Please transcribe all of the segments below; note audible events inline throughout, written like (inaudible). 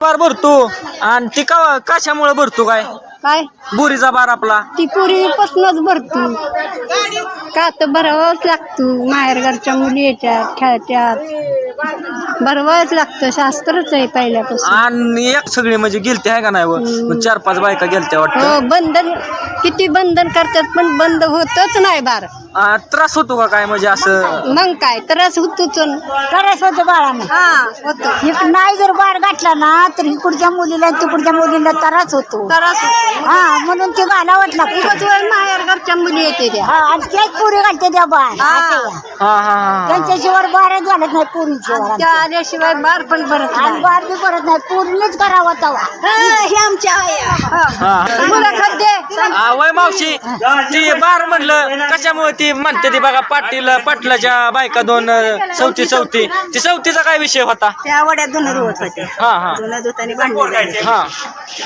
बार भरतो. आणि ती का कशामुळे भरतो काय? काय? बुरीचा बार आपला. ती पूर्वीपासूनच भरतो. का तर भरावंच लागतो. माहेरघरच्या मुली येतात खेळतात भरवावंच लागतं शास्त्रच आहे पहिल्यापासून. आणि एक सगळी म्हणजे गेलते आहे का नाही व? मग चार पाच बायका गेलत्या वाटतं. हो बंधन किती बंधन करतात पण बंद होतच नाही बार. आ, त्रास होतो का काय म्हणजे असं? मग काय त्रास होतोच त्रास होतो बाळांना. हा होतो. इक- नाही जर बाळ घातला ना तर इकडच्या मुलीला आणि तिकडच्या मुलीला त्रास होतो. त्रास होतो. हा म्हणून ते घालावंच लागतं. उगाच वर माहेरघरच्या मुली येते त्या. हा आणि तेच पुरी घालते त्या बाळ. हा. हा हा हा. त्यांच्याशिवाय बारच झालत नाही पुरीशिवाय आल्याशिवाय बार पण भरत आणि नाही. बार बी परत नाही पुरीनेच करावा तवा. हे आमच्या हा. मुलाखत दे. आ, वय मावशी ती बार म्हणलं कशामुळे ती म्हणते ती बघा पाटील पाटलाच्या बायका दोन अ, चौथी चौथी ती चौथीचा काय विषय होता? त्या वड्यात धुणं धुवत होते हा हा. धुणं धुतानी भांडले हा.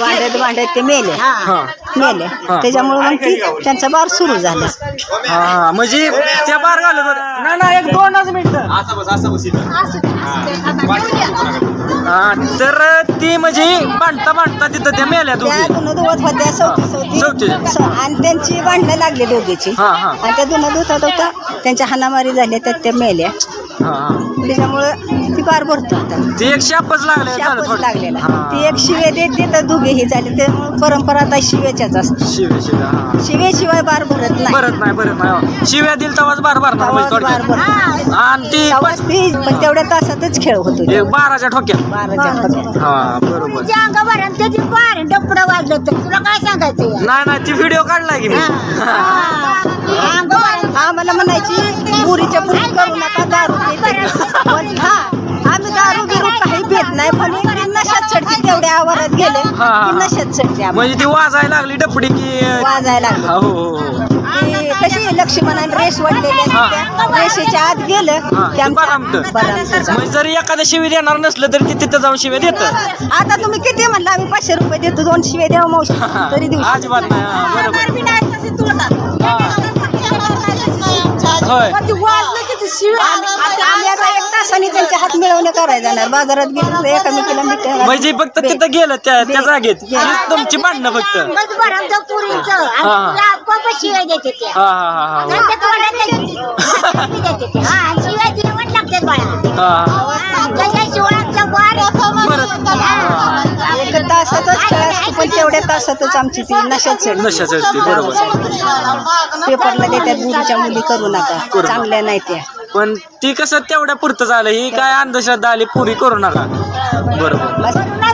भांडत भांडत ते मेले. हा. मेले. त्याच्यामुळे मग ती त्यांचा बार सुरू झाला. हा म्हणजे त्या बार घालत होत्या. ना ना एक दोनच मिनिट. हा तर ती म्हणजे बांधता बांधता तिथं त्या मेल्या त्या दोघी होत्या. स- आणि त्यांची भांडणं लागली दोघीची. हा हा. आणि त्या धुणं धुता धुता त्यांच्या हानामारी झाल्या तर त्या मेल्या. हा हा. त्याच्यामुळं ती बार भरतो आता. ती एक शापच लागले लागलेला. हा. ती एक शिवे देत देत दोघे हे झाले. त्यामुळे परंपरा आता शिवेच्याच असते. शिवे शिवे हा. शिवेशिवाय बार भरत नाही. भरत नाही भरत नाही हो. शिव्या दिल तवाच बार भरणार म्हणजे तेव्हाच बार थोडक्यात. भरतो आणि ती तेव्हाच ती पण तेवढ्या तासातच खेळ होतो एक बाराच्या ठोक्यात. बाराच्या. हा बरोबर. तिच्या अंगावर त्याची बार डपडं वाजलं तर तुला काय नाही नाही ती व्हिडिओ काढला की मी हा. आम्हाला म्हणायची पुरीच्या पुरी करू नका दारू. पण हा आम्ही दारू बिरू काही पित नाही पण नशात चढते तेवढ्या आवारात गेले हा, हा. की नशात चढते आम्ही. म्हणजे ती वाजायला लागली डपडी की वाजायला लागलं हो हो हो ती कशी लक्ष्मणाने रेस वाढलेली रेषेच्या आत गेलं की ते आमच्या- बरामतं. बरामतं. म्हणजे जरी एखाद्या शिवी देणार नसलं तरी ती तिथं जाऊन शिव्या देत. आता तुम्ही किती म्हणला? आम्ही पाचशे रुपये देतो. दोन शिवे द्यावं मावशी. तरी देऊ शकतो. अजिबात नाही. हा, बरोबर. होय. आम्ही आता एक तासाने त्यांचे हात मिळवणे करायला जाणार. बाजारात गेलो तर एकामेकीला मिठाई म्हणजे फक्त तिथं गेलं त्या त्या जागेत. हीच तुमची भांडणं फक्त. मग बरं आमच्या पुरीचं आणि हा. तुला आप्पा शिवाय देते त्या. हा हा हा हा. त्यांच्या तोंडात नाही देते ते. (laughs) हा, आणि शिवाय दिवट लागतात बाळा. हा हा. हा, त्याच्याशिवाय आमचा. एक खेळ असतो पण तेवढ्या तासातच आमची ती नशात चढ नशा चढते बरोबर. पेपरला देतात गुरुच्या मुली करू नका. चांगल्या नाही त्या. पण ती कसं तेवढ्या पुरतं झालं. ही काय अंधश्रद्धा आली पुरी करू नका. बरोबर.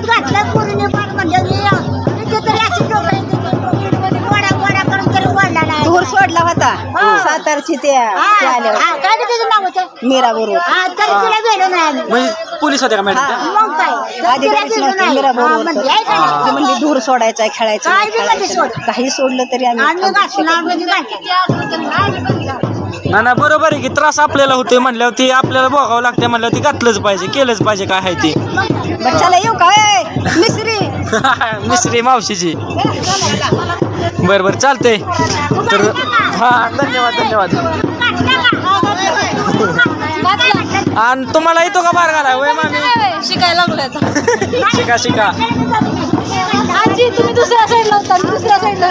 घातलं पुरीने म्हणजे मी- इथे तरी अशी डोकं येते की कोविडमध्ये गोडा गोडा करून तरी वाढला नाही. धूर सोडला होता. सातारची त्या हा, हा, काय नाव होतं? मीरा बरोबर हा तरी तिला गेलो नाही आम्ही. म्हणजे पोलीस होते का मॅडम त्या? मग काय? तरी तिला अधिकारीच गेलो नव्हते. नाही. मीरा हा, बरोबर म्हणजे आहे का नाही? ती म्हणली धूर सोडायचा खेळायचं काय नाही, बी मध्ये खेळायचं. सोड. नाही. काही सोडलं तरी आम्ही आम्ही घातलं आम्ही घातलं. ना ना बरोबर आहे की त्रास आपल्याला होतोय म्हणल्यावर ती आपल्याला बघावं लागते म्हणल्यावर ती घातलंच पाहिजे केलंच पाहिजे काय आहे ती. बरं चला येऊ का? ए, मिसरी (laughs) मिस्त्री मावशीची. बरं बरं चालतंय. तर हा धन्यवाद धन्यवाद. आणि तुम्हाला येतो का बार घाला वय मामी? शिकायला लागलोय (laughs) शिका शिका. आजी तुम्ही दुसऱ्या साईडला होता दुसऱ्या साईडला